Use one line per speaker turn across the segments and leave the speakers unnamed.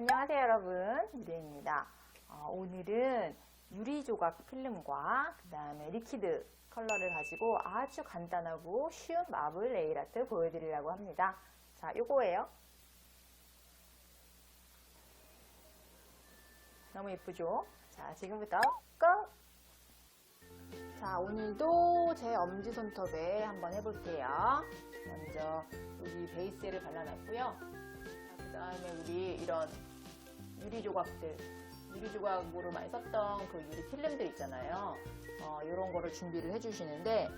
안녕하세요 여러분. 유리입니다. 어, 오늘은 유리 조각 필름과 그 다음에 리퀴드 컬러를 가지고 아주 간단하고 쉬운 마블 네일 아트 보여드리려고 합니다. 자 요거예요. 너무 예쁘죠? 자 지금부터 고! 자 오늘도 제 엄지손톱에 한번 해볼게요. 먼저 여기 베이스를 발라놨고요. 그 다음에 우리 이런 유리 조각들, 유리 조각으로 많이 썼던 그 유리 필름들 있잖아요. 어, 이런 거를 준비를 해주시는데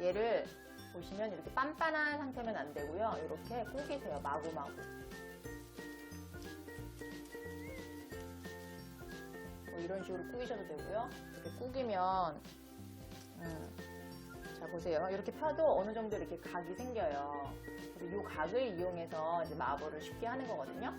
얘를 보시면 이렇게 빤빤한 상태면 안 되고요. 이렇게 꾸기세요. 마구마구. 뭐 이런 식으로 꾸기셔도 되고요. 이렇게 꾸기면 음, 자 보세요. 이렇게 펴도 어느 정도 이렇게 각이 생겨요. 그래서 이 각을 이용해서 이제 마블을 쉽게 하는 거거든요.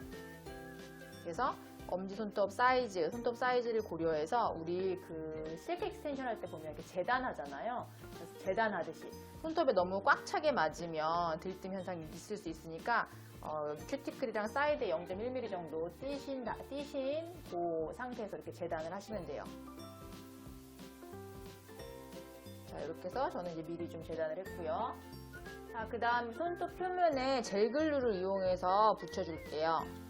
그래서 엄지 손톱 사이즈, 손톱 사이즈를 고려해서 우리 그 실크 익스텐션 할 때 보면 이렇게 재단하잖아요. 그래서 재단하듯이 손톱에 너무 꽉 차게 맞으면 들뜸 현상이 있을 수 있으니까 어, 큐티클이랑 사이드에 0.1mm 정도 띄신, 다- 띄신 그 상태에서 이렇게 재단을 하시면 돼요. 자, 이렇게 해서 저는 이제 미리 좀 재단을 했고요. 자, 그 다음 손톱 표면에 젤 글루를 이용해서 붙여줄게요.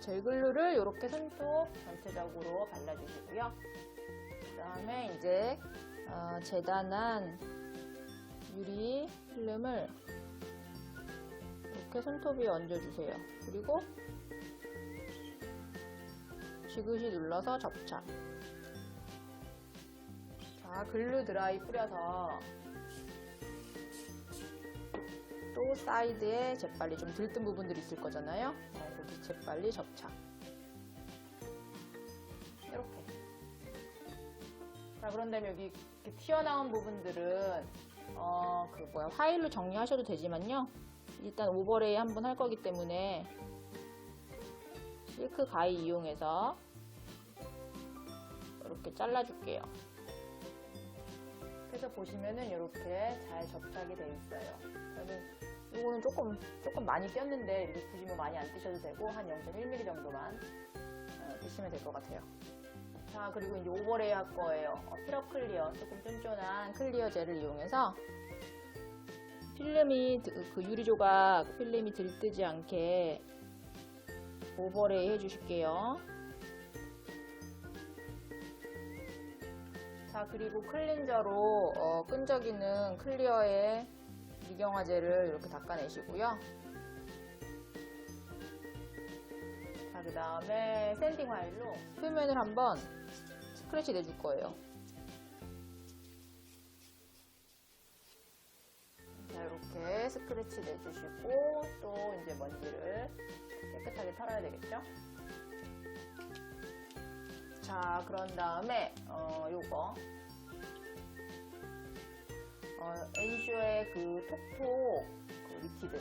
젤글루를 이렇게 손톱 전체적으로 발라주시고요. 그 다음에 이제 어, 재단한 유리 필름을 이렇게 손톱에 얹어주세요. 그리고 지그시 눌러서 접착. 자, 글루 드라이 뿌려서 또 사이드에 재빨리 좀 들뜬 부분들이 있을 거잖아요. 어, 거기 재빨리 접착. 이렇게. 자, 그런 다음에 여기 튀어나온 부분들은 어, 그 뭐야 화일로 정리하셔도 되지만요. 일단 오버레이 한 번 할 거기 때문에 실크 가위 이용해서 이렇게 잘라줄게요. 그래서 보시면은 이렇게 잘 접착이 돼 있어요. 저는 이거는 조금 조금 많이 띄었는데 이렇게 굳이 뭐 많이 안 띄셔도 되고 한 0.1mm 정도만 어, 띄시면 될 것 같아요. 자 그리고 이제 오버레이 할 거예요. 어, 피러 클리어 조금 쫀쫀한 클리어 젤을 이용해서 필름이 드- 그 유리 조각 필름이 들뜨지 않게 오버레이 해주실게요. 자 그리고 클린저로 어, 끈적이는 클리어의 미경화제를 이렇게 닦아내시고요. 자 그 다음에 샌딩 화일로 표면을 한번 스크래치 내줄 거예요. 자 이렇게 스크래치 내주시고 또 이제 먼지를 깨끗하게 털어야 되겠죠? 자, 그런 다음에, 어, 요거. 어, 엔슈의 그 톡톡 그 리퀴드.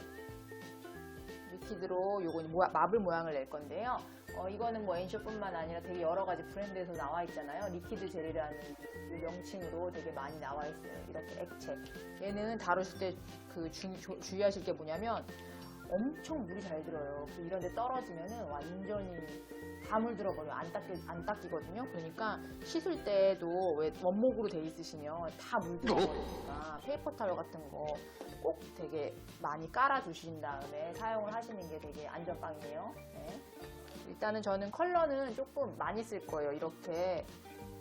리퀴드로 요거 모야- 마블 모양을 낼 건데요. 어, 이거는 뭐 엔슈뿐만 아니라 되게 여러 가지 브랜드에서 나와 있잖아요. 리퀴드 젤이라는 그 명칭으로 되게 많이 나와 있어요. 이렇게 액체. 얘는 다루실 때 그 주의하실 게 뭐냐면 엄청 물이 잘 들어요. 그 이런 데 떨어지면은 완전히 다 물 들어버리면 안 닦이, 안 닦이거든요. 그러니까 씻을 때도 왜 원목으로 돼 있으시면 다 물 들어버리니까 페이퍼 타월 같은 거 꼭 되게 많이 깔아주신 다음에 사용을 하시는 게 되게 안전빵이에요. 네. 일단은 저는 컬러는 조금 많이 쓸 거예요. 이렇게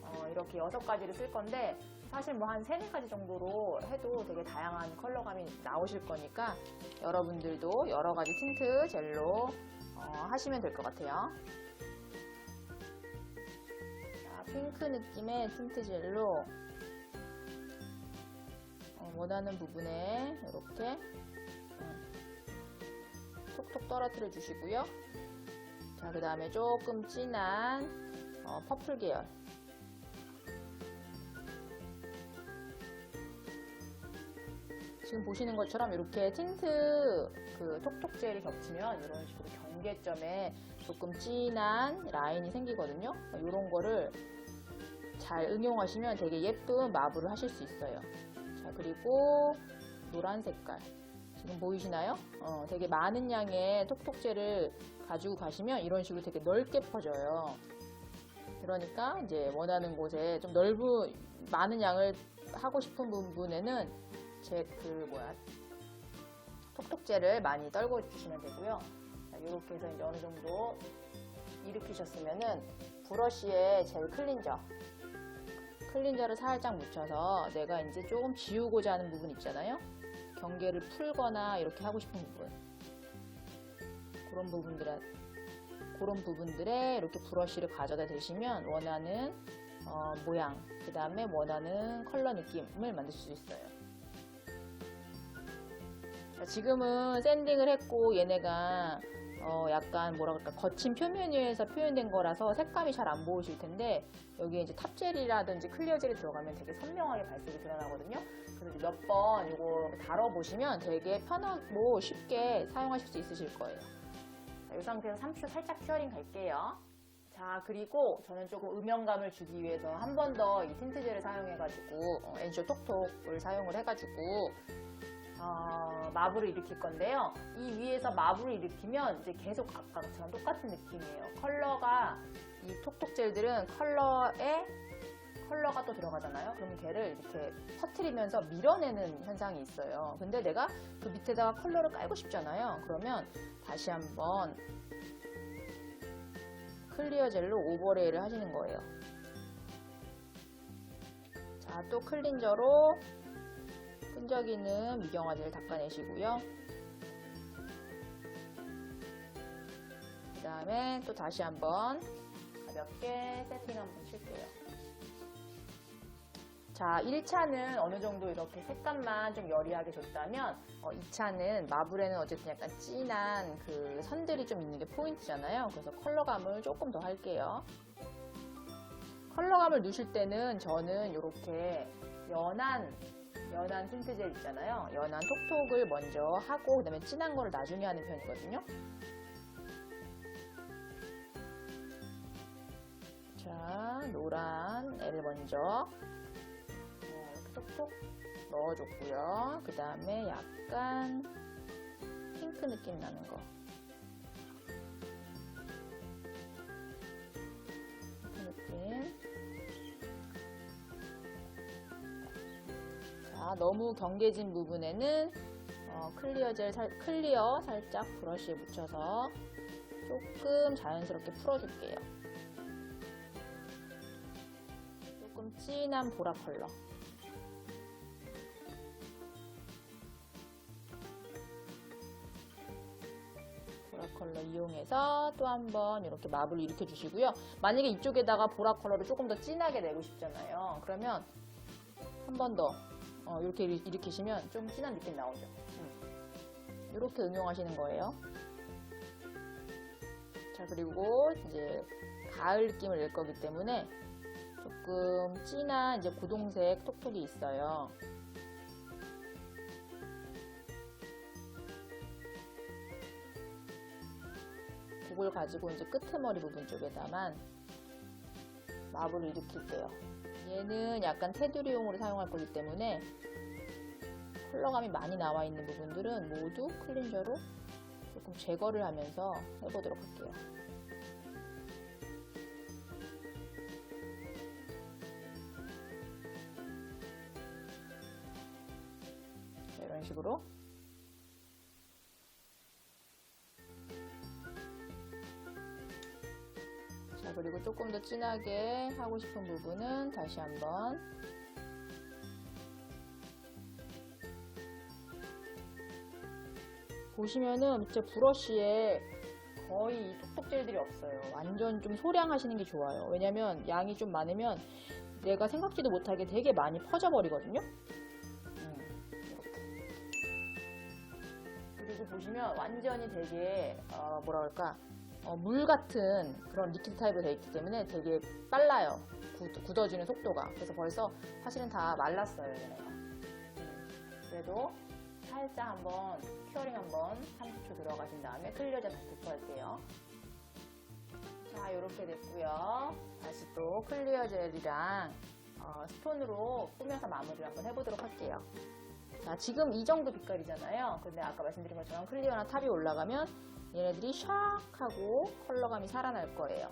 어, 이렇게 여섯 가지를 쓸 건데 사실 뭐 한 세네 가지 정도로 해도 되게 다양한 컬러감이 나오실 거니까 여러분들도 여러 가지 틴트 젤로 어, 하시면 될 것 같아요. 자, 핑크 느낌의 틴트 젤로 어, 원하는 부분에 이렇게 음, 톡톡 떨어뜨려 주시고요. 자, 그 다음에 조금 진한 어, 퍼플 계열 지금 보시는 것처럼 이렇게 틴트 그 톡톡 젤이 겹치면 이런 식으로 경계점에 조금 진한 라인이 생기거든요. 이런 거를 잘 응용하시면 되게 예쁜 마블을 하실 수 있어요. 자, 그리고 노란 색깔. 지금 보이시나요? 어, 되게 많은 양의 톡톡젤을 가지고 가시면 이런 식으로 되게 넓게 퍼져요. 그러니까 이제 원하는 곳에 좀 넓은 많은 양을 하고 싶은 부분에는 제 그 뭐야 톡톡젤을 많이 떨궈 주시면 되고요. 자, 이렇게 해서 이제 어느 정도 일으키셨으면은 브러쉬에 젤 클린저 클린저를 살짝 묻혀서 내가 이제 조금 지우고자 하는 부분 있잖아요. 경계를 풀거나 이렇게 하고 싶은 부분 그런 부분들에 그런 부분들에 이렇게 브러쉬를 가져다 대시면 원하는 어, 모양 그 다음에 원하는 컬러 느낌을 만들 수 있어요. 자, 지금은 샌딩을 했고 얘네가 어, 약간 뭐라 그럴까 거친 표면 위에서 표현된 거라서 색감이 잘 안 보이실 텐데 여기에 이제 탑젤이라든지 클리어젤이 들어가면 되게 선명하게 발색이 드러나거든요. 그래서 몇 번 이거 다뤄보시면 되게 편하고 쉽게 사용하실 수 있으실 거예요. 자, 이 상태에서 30초 살짝 큐어링 갈게요. 자, 그리고 저는 조금 음영감을 주기 위해서 한 번 더 이 틴트젤을 사용해가지고 어, 엔쇼 톡톡을 사용을 해가지고 어, 마블을 일으킬 건데요. 이 위에서 마블을 일으키면 이제 계속 아까처럼 똑같은 느낌이에요. 컬러가 이 톡톡 젤들은 컬러에 컬러가 또 들어가잖아요. 그러면 걔를 이렇게 퍼트리면서 밀어내는 현상이 있어요. 근데 내가 그 밑에다가 컬러를 깔고 싶잖아요. 그러면 다시 한번 클리어 젤로 오버레이를 하시는 거예요. 자, 또 클린저로 끈적이는 미경화제를 닦아내시고요. 그 다음에 또 다시 한번 가볍게 세팅 한번 칠게요. 자, 1차는 어느 정도 이렇게 색감만 좀 여리하게 줬다면, 어, 2차는 마블에는 어쨌든 약간 진한 그 선들이 좀 있는 게 포인트잖아요. 그래서 컬러감을 조금 더 할게요. 컬러감을 넣으실 때는 저는 이렇게 연한 연한 틴트젤 있잖아요. 연한 톡톡을 먼저 하고 그다음에 진한 거를 나중에 하는 편이거든요. 자, 노란 애를 먼저 톡톡 넣어줬고요. 그 다음에 약간 핑크 느낌 나는 거. 자, 너무 경계진 부분에는 어, 클리어 젤, 살, 클리어 살짝 브러쉬에 묻혀서 조금 자연스럽게 풀어줄게요. 조금 진한 보라 컬러. 보라 컬러 이용해서 또 한번 이렇게 마블을 일으켜 주시고요. 만약에 이쪽에다가 보라 컬러를 조금 더 진하게 내고 싶잖아요. 그러면 한 번 더 어, 이렇게 일- 일으키시면 좀 진한 느낌 나오죠. 음. 이렇게 응용하시는 거예요. 자, 그리고 이제 가을 느낌을 낼 거기 때문에 조금 진한 이제 고동색 톡톡이 있어요. 그걸 가지고 이제 끄트머리 부분 쪽에다만 마블을 일으킬게요. 얘는 약간 테두리용으로 사용할 거기 때문에 컬러감이 많이 나와 있는 부분들은 모두 클린저로 조금 제거를 하면서 해보도록 할게요. 자, 이런 식으로 조금 더 진하게 하고 싶은 부분은 다시 한번 보시면은 제 브러쉬에 거의 이 톡톡젤들이 없어요. 완전 좀 소량 하시는 게 좋아요. 왜냐면 양이 좀 많으면 내가 생각지도 못하게 되게 많이 퍼져버리거든요. 음, 이렇게. 그리고 보시면 완전히 되게 어, 뭐라 그럴까 어, 물 같은 그런 리퀴드 타입으로 되어 있기 때문에 되게 빨라요. 굳, 굳어지는 속도가. 그래서 벌써 사실은 다 말랐어요. 얘네가. 음, 그래도 살짝 한번 큐어링 한번 30초 들어가신 다음에 클리어제 다시 도포할게요. 자, 이렇게 됐고요. 다시 또 클리어 젤이랑 어, 스톤으로 꾸며서 마무리를 한번 해보도록 할게요. 자, 지금 이 정도 빛깔이잖아요. 근데 아까 말씀드린 것처럼 클리어나 탑이 올라가면 얘네들이 샥 하고 컬러감이 살아날 거예요.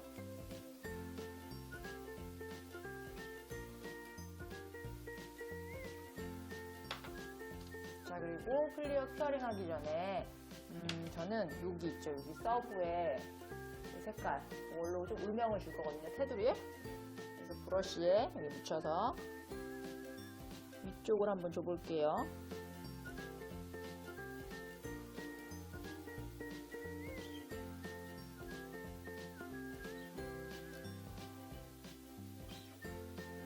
자, 그리고 클리어 큐어링 하기 전에 음, 저는 여기 있죠. 여기 서브에 이 색깔 이걸로 좀 음영을 줄 거거든요. 테두리에. 그래서 브러쉬에 묻혀서 위쪽을 한번 줘볼게요.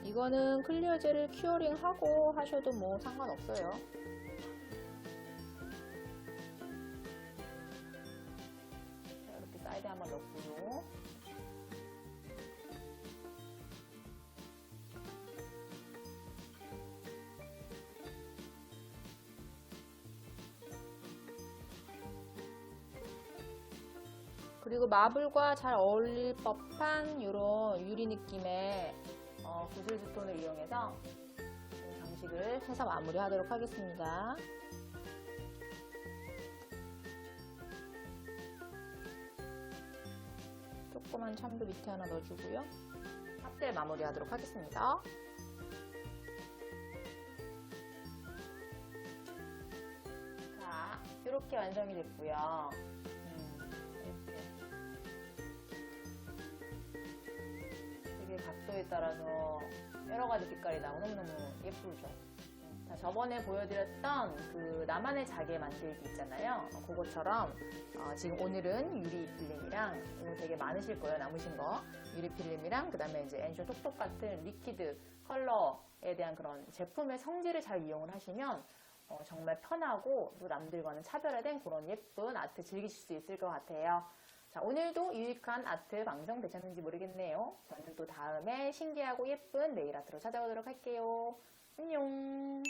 이거는 클리어 젤을 큐어링 하고 하셔도 뭐 상관없어요. 그리고 마블과 잘 어울릴 법한 이런 유리 느낌의 어, 구슬 스톤을 이용해서 이 장식을 해서 마무리하도록 하겠습니다. 조그만 참도 밑에 하나 넣어주고요. 탑들 마무리하도록 하겠습니다. 자, 이렇게 완성이 됐고요. 음, 이렇게. 되게 각도에 따라서 여러 가지 빛깔이 나고 너무너무 예쁘죠. 자, 저번에 보여드렸던 그 나만의 자개 만들기 있잖아요. 어, 그것처럼 어, 지금 오늘은 유리 필름이랑 이거 되게 많으실 거예요. 남으신 거. 유리 필름이랑 그 다음에 이제 엔쇼 톡톡 같은 리퀴드 컬러에 대한 그런 제품의 성질을 잘 이용을 하시면 어, 정말 편하고 또 남들과는 차별화된 그런 예쁜 아트 즐기실 수 있을 것 같아요. 자, 오늘도 유익한 아트 방송 되셨는지 모르겠네요. 저는 또 다음에 신기하고 예쁜 네일 아트로 찾아오도록 할게요. 안녕.